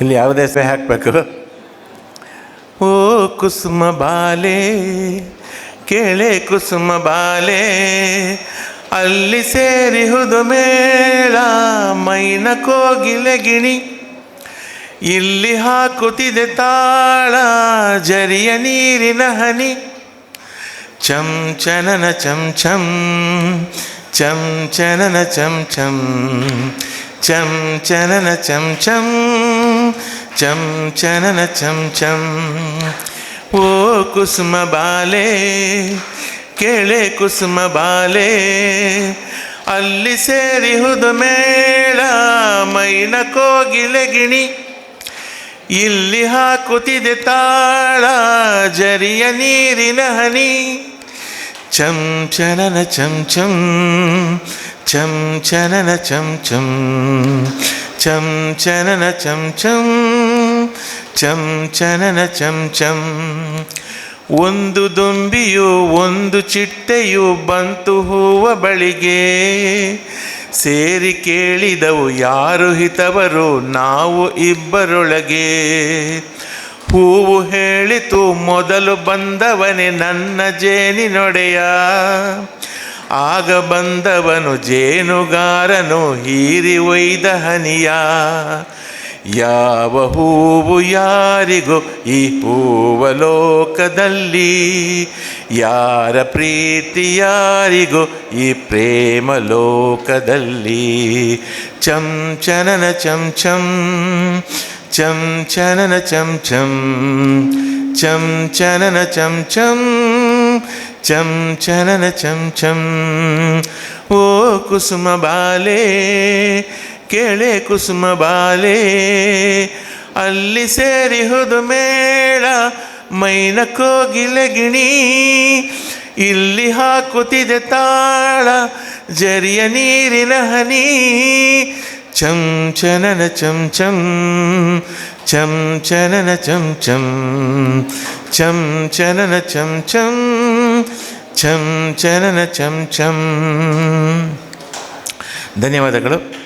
ಇಲ್ಲಿ ಯಾವುದೇ ಸಹ ಹಾಕಬೇಕು? ಓ ಕುಸುಮ ಬಾಲೆ, ಕೇಳೆ ಕುಸುಮ ಬಾಲೆ, ಅಲ್ಲಿ ಸೇರಿಹುದು ಮೇಳ, ಮೈನ ಕೋಗಿಲೆ ಗಿಣಿ. ಇಲ್ಲಿ ಹಾಕುತ್ತಿದೆ ತಾಳ, ಜರಿಯ ನೀರಿನ ಹನಿ. ಚಂ ಚನನ ಚಂ ಚಂ ಚಂ ಚನನ ಚಂ ಚಂ ಚಂ ಚನನ ಚಂ ಚಂ. ಚಂ ಚನನ ಚಂ ಚಂ. ಓ ಕುಸುಮ ಬಾಲೆ, ಕೇಳೆ ಕುಸುಮ ಬಾಲೆ, ಅಲ್ಲಿ ಸೇರಿಹುದು ಮೇಳ, ಮೈನ ಕೋಗಿಲೆ ಗಿಣಿ ಇಲ್ಲಿ ಹಾಕುತ್ತಿದೆ ತಾಳ, ಜರಿಯ ನೀರಿನ ಹನಿ. ಚಂ ಚನನ ಚಂ ಚಂ ಚಂ ಚನನ ಚಂ ಚಂ ಚಂ ಚನನ ಚಂ ಚಂ. ಚಂ ಚನನ ಚಂ ಚಂ. ಒಂದು ದುಂಬಿಯು, ಒಂದು ಚಿಟ್ಟೆಯು ಬಂತು ಹೂವ ಬಳಿಗೆ. ಸೇರಿ ಕೇಳಿದವು, ಯಾರು ಹಿತವರು? ನಾವು ಇಬ್ಬರೊಳಗೆ. ಹೂವು ಹೇಳಿತು, ಮೊದಲು ಬಂದವನೇ ನನ್ನ ಜೇನಿನೊಡೆಯ. ಆಗ ಬಂದವನು, ಜೇನುಗಾರನು ಹೀರಿ ಒಯ್ದ ಹನಿಯ. ಯಾವ ಹೂವು ಯಾರಿಗೋ ಈ ಹೂವ ಲೋಕದಲ್ಲಿ ಯಾರ ಪ್ರೀತಿ ಯಾರಿಗೋ ಈ ಪ್ರೇಮ ಲೋಕದಲ್ಲಿ ಚಂ ಚನನ ಚಂ ಚಂ ಚಂ ಚನನ ಚಂ ಚಂ ಚಂ ಚನನ ಚಂ ಚಂ ಚಂ ಚನನ ಚಂ ಚಂ ಓ ಕುಸುಮ ಬಾಲೆ ಕೇಳೆ ಕುಸುಮ ಬಾಲೆ, ಅಲ್ಲಿ ಸೇರಿಹುದು ಮೇಳ, ಮೈನ ಕೋಗಿಲೆ ಗಿಣಿ ಇಲ್ಲಿ ಹಾಕುತ್ತಿದೆ ತಾಳ, ಜರಿಯ ನೀರಿನ ಹನಿ. ಚಂ ಚನನ ಚಂ ಚಂ ಚಂ ಚನನ ಚಂ ಚಂ ಚಂ ಚನನ ಚಂ ಚಂ ಚಂ ಚನನ ಚಂ ಚಂ. ಧನ್ಯವಾದಗಳು.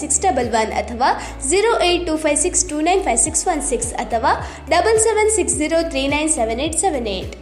six double one ಅಥವಾ zero eight two five six two nine five six one six ಅಥವಾ double seven six zero three nine seven eight seven eight